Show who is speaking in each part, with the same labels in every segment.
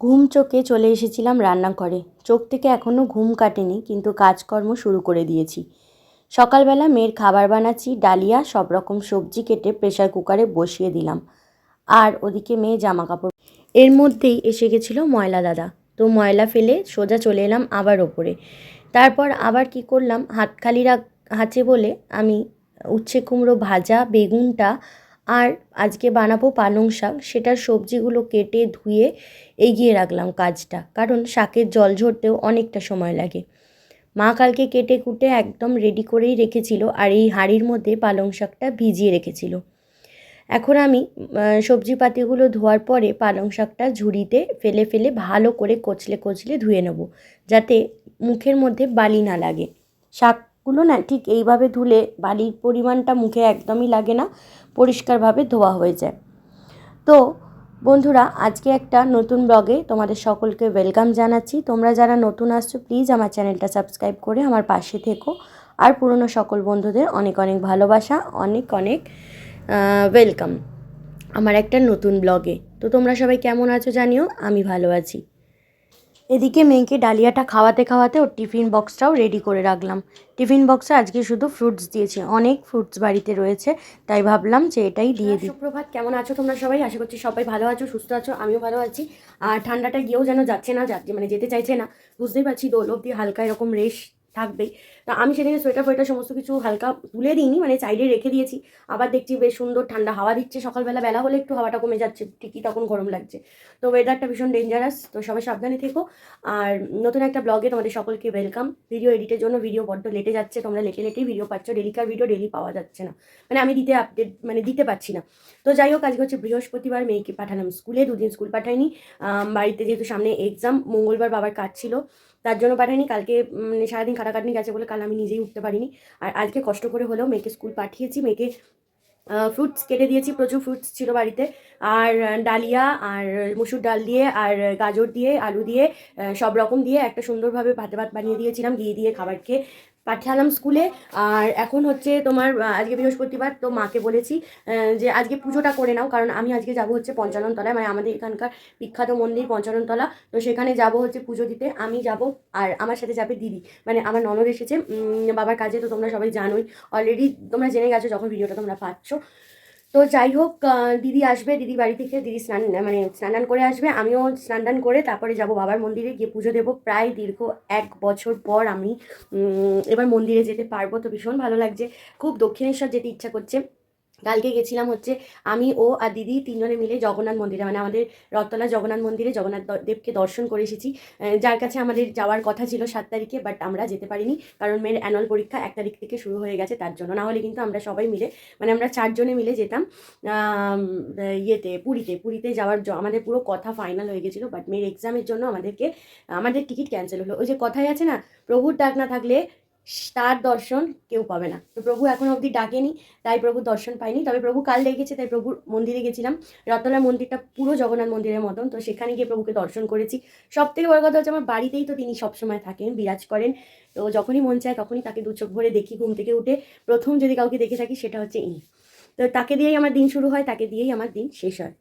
Speaker 1: ঘুম চোখে চলে এসেছিলাম রান্নাঘরে। চোখ থেকে এখনও ঘুম কাটেনি, কিন্তু কাজকর্ম শুরু করে দিয়েছি। সকালবেলা মেয়ের খাবার বানাচ্ছি, ডালিয়া, সব রকম সবজি কেটে প্রেসার কুকারে বসিয়ে দিলাম। আর ওদিকে মেয়ে জামা কাপড় এর মধ্যেই এসে গেছিল ময়লা দাদা। তো ময়লা ফেলে সোজা চলে এলাম আবার ওপরে। তারপর আবার কি করলাম হাত খালি রাখ, হাতে বলে আমি উচ্ছে কুমড়ো ভাজা, বেগুনটা আর আজকে বানাবো পালং শাক। সেটার সবজিগুলো কেটে ধুয়ে এগিয়ে রাখলাম কাজটা কারণ শাকের জল ঝরতেও অনেকটা সময় লাগে। মা কালকে কেটে কুটে একদম রেডি করেই রেখেছিল আর এই হাঁড়ির মধ্যে পালং শাকটা ভিজিয়ে রেখেছিল। এখন আমি আহ, সবজিপাতিগুলো ধোয়ার পরে পালং শাকটা ঝুড়িতে ফেলে ফেলে ভালো করে কচলে কচলে ধুয়ে নেব যাতে মুখের মধ্যে বালি না লাগে। শাকগুলো না ঠিক এইভাবে ধুলে বালির পরিমাণটা মুখে একদমই লাগে না, পরিষ্কারভাবে ধোয়া হয়ে যায়। তো বন্ধুরা, আজকে একটা নতুন ব্লগে তোমাদের সকলকে ওয়েলকাম জানাচ্ছি। তোমরা যারা নতুন আসছো, প্লিজ আমার চ্যানেলটা সাবস্ক্রাইব করে আমার পাশে থেকো। আর পুরনো সকল বন্ধুদের অনেক অনেক ভালোবাসা, অনেক অনেক ওয়েলকাম। আমার একটা নতুন ব্লগে। তো তোমরা সবাই কেমন আছো জানিও, আমি ভালো আছি। এদিকে মেয়েকে ডালিয়াটা খাওয়াতে খাওয়াতে ওর টিফিন বক্সটাও রেডি করে রাখলাম। টিফিন বক্সে আজকে শুধু ফ্রুটস দিয়েছি অনেক ফ্রুটস বাড়িতে রয়েছে তাই ভাবলাম যে এটাই দিয়ে দিই। সুপ্রভাত কেমন আছো তোমরা সবাই? আশা করছি সবাই ভালো আছো সুস্থ আছো আমিও ভালো আছি। আর ঠান্ডাটা গিয়েও যেন যাচ্ছে না যাচ্ছে মানে যেতে চাইছে না বুঝতেই পারছি দোল অব্দি হালকা এরকম রেশ থাকবেই। তা আমি সেদিনে সোয়েটার ফোয়েটার সমস্ত কিছু হালকা তুলে দিইনি মানে সাইডে রেখে দিয়েছি। আবার দেখছি বেশ সুন্দর ঠান্ডা হাওয়া দিচ্ছে। সকালবেলা বেলা হলে একটু হাওয়াটা কমে যাচ্ছে, ঠিকই তখন গরম লাগছে। তো ওয়েদারটা ভীষণ ডেঞ্জারাস তো সবাই সাবধানে থেকো। আর নতুন একটা ব্লগে তোমাদের সকলকে ওয়েলকাম ভিডিও এডিটের জন্য ভিডিও বড্ড লেটে যাচ্ছে, তোমরা লেটে লেটেই ভিডিও পাচ্ছ। ডেলিকার ভিডিও ডেলি পাওয়া যাচ্ছে না। মানে আমি দিতে আপডেট মানে দিতে পারছি না। তো যাই হোক আজকে হচ্ছে বৃহস্পতিবার, মেয়েকে পাঠালাম স্কুলে, দুদিন স্কুল পাঠাইনি। বাড়িতে যেহেতু সামনে এক্সাম মঙ্গলবার বাবার কাজ ছিল। তার জন্য পাঠাইনি কালকে মানে সারাদিন কাটাকাটনি গেছে বলে কাল আমি নিজেই উঠতে পারিনি। আর আজকে কষ্ট করে হলেও মেয়েকে স্কুল পাঠিয়েছি, মেয়েকে ফ্রুটস কেটে দিয়েছি, প্রচুর ফ্রুটস ছিল বাড়িতে। আর ডালিয়া, আর, মুসুর ডাল দিয়ে, আর, গাজর দিয়ে, আলু দিয়ে সব রকম দিয়ে একটা সুন্দরভাবে ভাতে ভাত বানিয়ে দিয়েছিলাম, ঘি দিয়ে খাবার খেয়ে পাঠালাম স্কুলে। আর এখন হচ্ছে তোমার আজকে বৃহস্পতিবার, তো মাকে বলেছি যে আজকে পুজোটা করে নাও, কারণ আমি আজকে যাব হচ্ছে পঞ্চানন তলায় মানে আমাদের এখানকার বিখ্যাত মন্দির পঞ্চানন তলা। তো সেখানে যাব হচ্ছে পুজো দিতে, আমি যাব, আর আমার সাথে যাবে দিদি। মানে আমার ননদ এসেছে বাবার কাজে, তো তোমরা সবাই জানোই। অলরেডি তোমরা জেনে গেছো, যখন ভিডিওটা তোমরা পাচ্ছ। তো যাই হোক দিদি আসবে, দিদি বাড়ি থেকে, দিদি স্নান মানে স্নান টান করে আসবে। আমিও স্নান টান করে তারপরে যাব বাবার মন্দিরে, গিয়ে পুজো দেবো। প্রায় দীর্ঘ এক বছর পর আমি এবার মন্দিরে যেতে পারব। তো ভীষণ ভালো লাগছে। খুব দক্ষিণেশ্বর যেতে ইচ্ছা করছে। কালকে গেছিলাম হচ্ছে আমি, ও আর দিদি তিনজনে মিলে জগন্নাথ মন্দিরে। মানে আমাদের রথতলা জগন্নাথ মন্দিরে জগন্নাথ দেবকে দর্শন করে এসেছি। যার কাছে আমাদের যাওয়ার কথা ছিল সাত তারিখে বাট আমরা যেতে পারিনি। কারণ মেয়ের অ্যানুয়াল পরীক্ষা এক তারিখ থেকে শুরু হয়ে গেছে তার জন্য। না হলে কিন্তু আমরা সবাই মিলে মানে আমরা চারজনে মিলে যেতাম ইয়েতে, পুরীতে। পুরীতে যাওয়ার আমাদের পুরো কথা ফাইনাল হয়ে গেছিল বাট মেয়ের এক্সামের জন্য আমাদেরকে, আমাদের টিকিট ক্যান্সেল হলো। ওই যে কথাই আছে না, প্রভুর ডাক না থাকলে তার দর্শন কেউ পাবে না। তো প্রভু এখন অবধি ডাকেনি, তাই প্রভুর দর্শন পাইনি তবে প্রভু কাল ডেকেছে তাই প্রভুর মন্দিরে গেছিলাম। রতলা মন্দিরটা পুরো জগন্নাথ মন্দিরের মতন। তো সেখানে গিয়ে প্রভুকে দর্শন করেছি। সব থেকে বড় কথা হচ্ছে, আমার বাড়িতেই তো তিনি সবসময় থাকেন, বিরাজ করেন। তো যখনই মন চায় তখনই তাকে দু চোখ ভরে দেখি, ঘুম থেকে উঠে প্রথম যদি কাউকে দেখে থাকি সেটা হচ্ছে ইনি। তো তাকে দিয়েই আমার দিন শুরু হয়, তাকে দিয়েই আমার দিন শেষ হয়।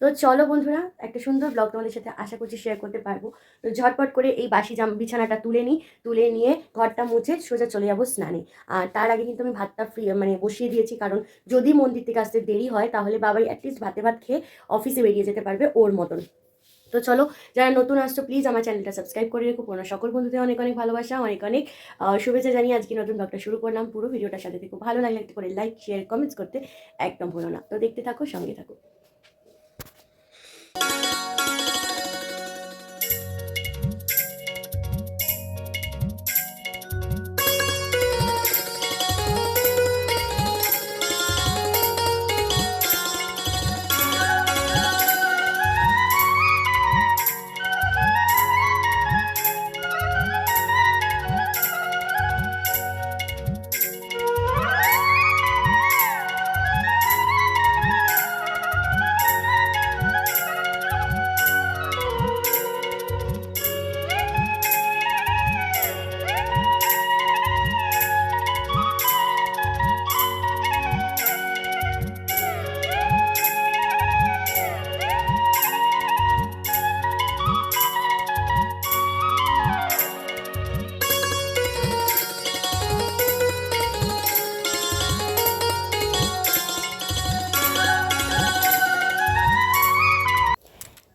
Speaker 1: তো চলো বন্ধুরা, একটা সুন্দর ব্লগ তোমাদের সাথে আশা করছি শেয়ার করতে পারব। তো ঝটপট করে এই বাসি জাম বিছানাটা তুলে নিই তুলে নিয়ে ঘরটা মুছে সোজা চলে যাব স্নানে। আর তার আগে কিন্তু আমি ভাতটা ফ্রি মানে বসিয়ে দিয়েছি, কারণ যদি মন্দির থেকে আসতে দেরি হয়, তাহলে বাবাই অ্যাটলিস্ট ভাতে ভাত খেয়ে অফিসে বেরিয়ে যেতে পারবে ওর মতন। তো চলো, যারা নতুন আসছো প্লিজ আমার চ্যানেলটা সাবস্ক্রাইব করে রেখো। পুরো সকল বন্ধুদের অনেক অনেক ভালোবাসা, অনেক অনেক শুভেচ্ছা জানিয়ে আজকে নতুন ব্লগটা শুরু করলাম। পুরো ভিডিওটার সাথে দেখো ভালো লাগলে একটা করে লাইক শেয়ার কমেন্টস করতে একদম ভুলো না। তো দেখতে থাকো, সঙ্গে থাকো। Música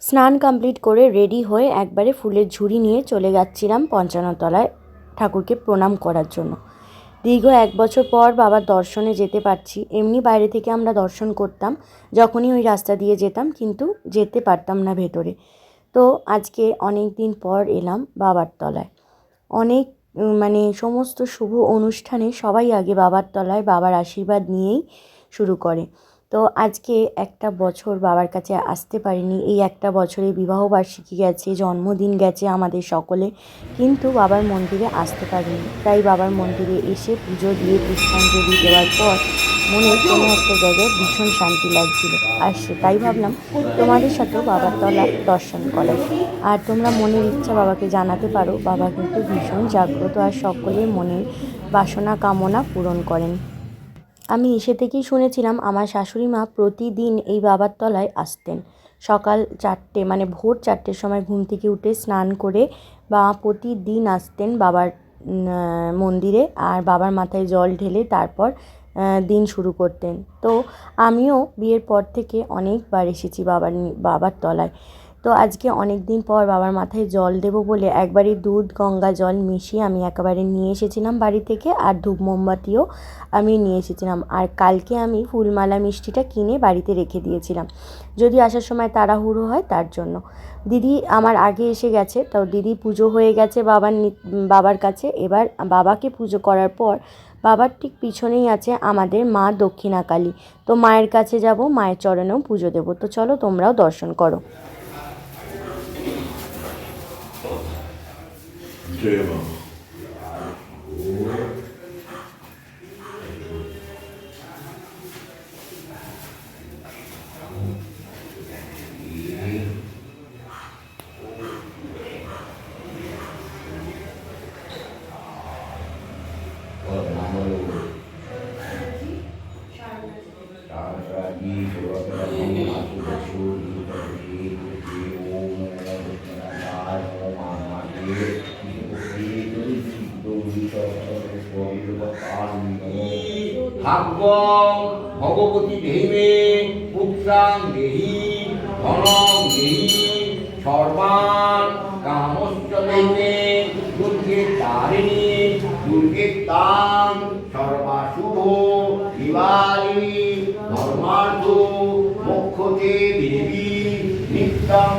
Speaker 1: স্নান কমপ্লিট করে রেডি হয়ে একবারে ফুলের ঝুড়ি নিয়ে চলে যাচ্ছিলাম পঞ্চানতলায় ঠাকুরকে প্রণাম করার জন্য। দীর্ঘ এক বছর পর বাবার দর্শনে যেতে পারছি। এমনি বাইরে থেকে আমরা দর্শন করতাম, যখনই ওই রাস্তা দিয়ে যেতাম, কিন্তু যেতে পারতাম না ভেতরে। তো আজকে অনেক দিন পর এলাম বাবার তলায়। অনেক মানে সমস্ত শুভ অনুষ্ঠানে সবাই আগে বাবার তলায় বাবার আশীর্বাদ নিয়েই শুরু করে। তো আজকে একটা বছর বাবার কাছে আসতে পারিনি। এই একটা বছরে বিবাহবার্ষিকী গেছে, জন্মদিন গেছে আমাদের সকলে, কিন্তু বাবার মন্দিরে আসতে পারিনি। তাই বাবার মন্দিরে এসে পুজো দিয়ে পুষ্পাঞ্জলি দেওয়ার পর মনে কোনো একটা জায়গায় ভীষণ শান্তি লাগছিল। আর সেটাই ভাবলাম তোমাদের সাথেও বাবার তলা দর্শন করে আর তোমরা মনের ইচ্ছা বাবাকে জানাতে পারো। বাবা কিন্তু ভীষণ জাগ্রত আর সকলের মনের বাসনা কামনা পূরণ করেন। আমি এসে থেকেই শুনেছিলাম, আমার শাশুড়ি মা প্রতিদিন এই বাবার তলায় আসতেন। সকাল চারটে মানে ভোর চারটের সময় ঘুম থেকে উঠে স্নান করে বা প্রতিদিন আসতেন বাবার মন্দিরে আর বাবার মাথায় জল ঢেলে তারপর দিন শুরু করতেন। তো আমিও বিয়ের পর থেকে অনেকবার এসেছি বাবার বাবার তলায়। তো আজকে অনেক দিন পর বাবার মাথায় জল দেবো বলে একবারই দুধ, গঙ্গা জল মিশিয়ে আমি একেবারে নিয়ে এসেছিলাম বাড়ি থেকে আর ধূপ মোমবাতিও আমি নিয়ে এসেছিলাম। আর কালকে আমি ফুলমালা মিষ্টিটা কিনে বাড়িতে রেখে দিয়েছিলাম। যদি আসার সময় তাড়াহুড়ো হয় তার জন্য। দিদি আমার আগে এসে গেছে, তো দিদি পুজো হয়ে গেছে বাবার বাবার কাছে। এবার বাবাকে পুজো করার পর বাবার ঠিক পিছনেই আছে আমাদের মা দক্ষিণাকালী। তো মায়ের কাছে যাব, মায়ের চরণেও পুজো দেবো। তো চলো তোমরাও দর্শন করো।
Speaker 2: জয় মা
Speaker 3: ভগবতী দেহিমে পুত্রাং দেহি, ধনং দেহি, সর্বান কামশ্চ দেহিমে দুর্গে তারিণী, দুর্গে তাং সর্বাশুভ দিবালি ধর্মার্থ মোক্ষতে দেবী, নিত্যং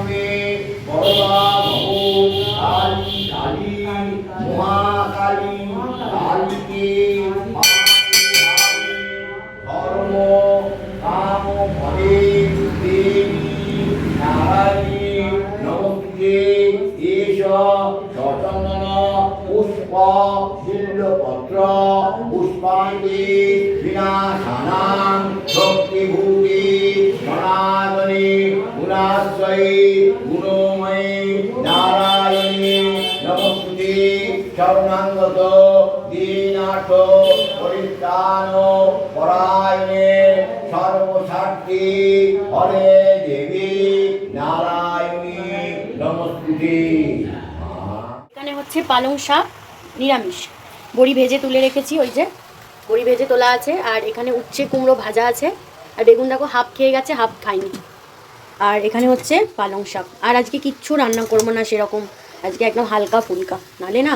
Speaker 3: পুষ্পান্তে বিনাশানাং শক্তিভূতে সনাতনে গুণাশ্রয়ে গুণময়ে নারায়ণে নমস্তে শরণাঙ্গত দীনাথ পরিত্রাণ পরায়ণে সর্বশক্তি হরে দেবী নারায়ণী নমস্তে
Speaker 1: এখানে হচ্ছে পালং শাক, নিরামিষ। বড়ি ভেজে তুলে রেখেছি, ওই যে বড়ি ভেজে তোলা আছে, আর এখানে উচ্ছে কুমড়ো ভাজা আছে, আর বেগুন দেখো হাফ খেয়ে গেছে, হাফ খাইনি। আর এখানে হচ্ছে পালং শাক, আর আজকে কিচ্ছু রান্না করব না সেরকম, আজকে একদম হালকা ফুলকা, নালে না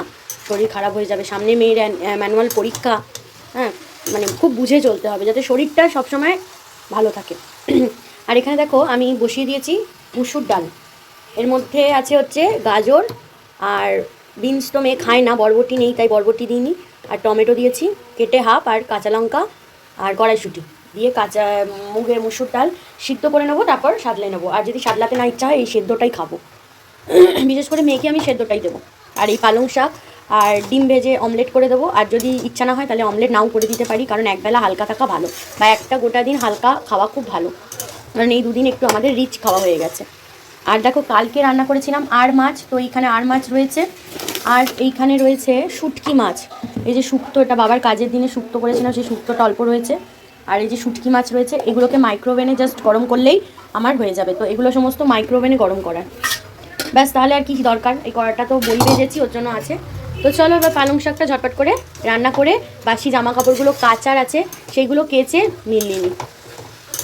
Speaker 1: শরীর খারাপ হয়ে যাবে, সামনে মেয়ের ম্যানুয়াল পরীক্ষা হ্যাঁ মানে খুব বুঝে চলতে হবে, যাতে শরীরটা সবসময় ভালো থাকে। আর এখানে দেখো আমি বসিয়ে দিয়েছি মুসুর ডাল, এর মধ্যে আছে হচ্ছে গাজর, আর বিনস তো মেয়ে খায় না, বরবটি নেই, তাই বরবটি দিইনি। আর টমেটো দিয়েছি, কেটে হাফ, আর কাঁচা লঙ্কা, আর কড়াইশুঁটি। দিয়ে কাঁচা মুগের মুসুর ডাল সিদ্ধ করে নেব, তারপর সাদলে নেব। আর যদি সাদলাতে না ইচ্ছা হয়, এই সেদ্ধটাই খাব। বিশেষ করে মেয়েকে আমি সেদ্ধটাই দেবো। আর এই পালং শাক আর ডিম ভেজে অমলেট করে দেবো। আর যদি ইচ্ছা না হয়, তাহলে অমলেট নাও করে দিতে পারি, কারণ একবেলা হালকা থাকা ভালো। বা একটা গোটা দিন হালকা খাওয়া খুব ভালো। কারণ এই দুদিন একটু আমাদের রিচ খাওয়া হয়ে গেছে। আর দেখো কালকে রান্না করেছিলাম আর মাছ, তো এইখানে আর মাছ রয়েছে। আর এইখানে রয়েছে শুটকি মাছ। এই যে শুক্তো, এটা বাবার কাজের দিনে শুক্তো করেছিলাম, সেই শুক্তোটা অল্প রয়েছে। আর এই যে শুটকি মাছ রয়েছে, এগুলোকে মাইক্রোওভেনে জাস্ট গরম করলেই আমার হয়ে যাবে। তো এগুলো সমস্ত মাইক্রোওভেনে গরম করার। ব্যাস, তাহলে আর কি দরকার? এই কড়াটা তো বই ভেজেছি, ওর জন্য আছে। তো চলো এবার পালং শাকটা ঝটপট করে রান্না করে বাসি জামা কাপড়গুলো কাচার আছে, সেইগুলো কেচে মিলিয়ে নিই।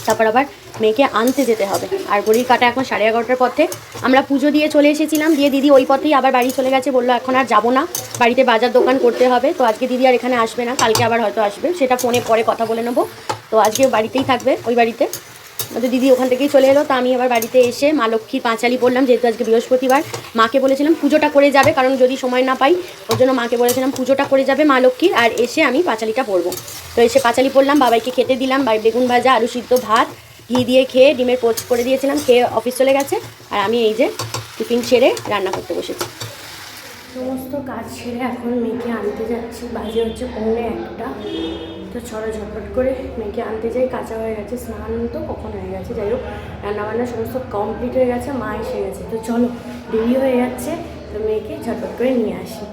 Speaker 1: তারপর আবার মেয়েকে আনতে যেতে হবে। আর গড়ির কাটা এখন সাড়ে এগারোটার পথে। আমরা পুজো দিয়ে চলে এসেছিলাম। দিয়ে দিদি ওই পথেই আবার বাড়ি চলে গেছে। বলল, এখন আর যাব না। বাড়িতে বাজার দোকান করতে হবে। তো আজকে দিদি আর এখানে আসবে না। কালকে আবার হয়তো আসবে। সেটা ফোনে পরে কথা বলে নেব। তো আজকে বাড়িতেই থাকবে ওই বাড়িতে। তো দিদি ওখান থেকেই চলে এলো। তো আমি আবার বাড়িতে এসে মা লক্ষ্মীর পাঁচালি পড়লাম, যেহেতু আজকে বৃহস্পতিবার। মাকে বলেছিলাম পুজোটা করে যাবে, কারণ যদি সময় না পাই, ওর জন্য মাকে বলেছিলাম পুজোটা করে যাবে মা লক্ষ্মীর, আর এসে আমি পাঁচালিটা পরবো তো এসে পাঁচালি পড়লাম, বাবাইকে খেতে দিলাম বেগুন ভাজা, আলু সিদ্ধ ভাত, ঘি দিয়ে খেয়ে ডিমের পোচ করে দিয়েছিলাম, খেয়ে অফিস চলে গেছে। আর আমি এই যে টিফিন ছেড়ে রান্না করতে বসেছি। সমস্ত কাজ ছেড়ে এখন মেয়েকে আনতে যাচ্ছি। বাজে হচ্ছে পৌনে একটা। তো ছড়া ঝটপট করে মেয়েকে আনতে যাই। কাঁচা হয়ে গেছে, স্নান তো কখন হয়ে গেছে? যাই হোক, রান্নাবান্না সমস্ত কমপ্লিট হয়ে গেছে, মা এসে গেছে। তো চলো, দেরি হয়ে যাচ্ছে, তো মেয়েকে ঝটপট করে নিয়ে আসি।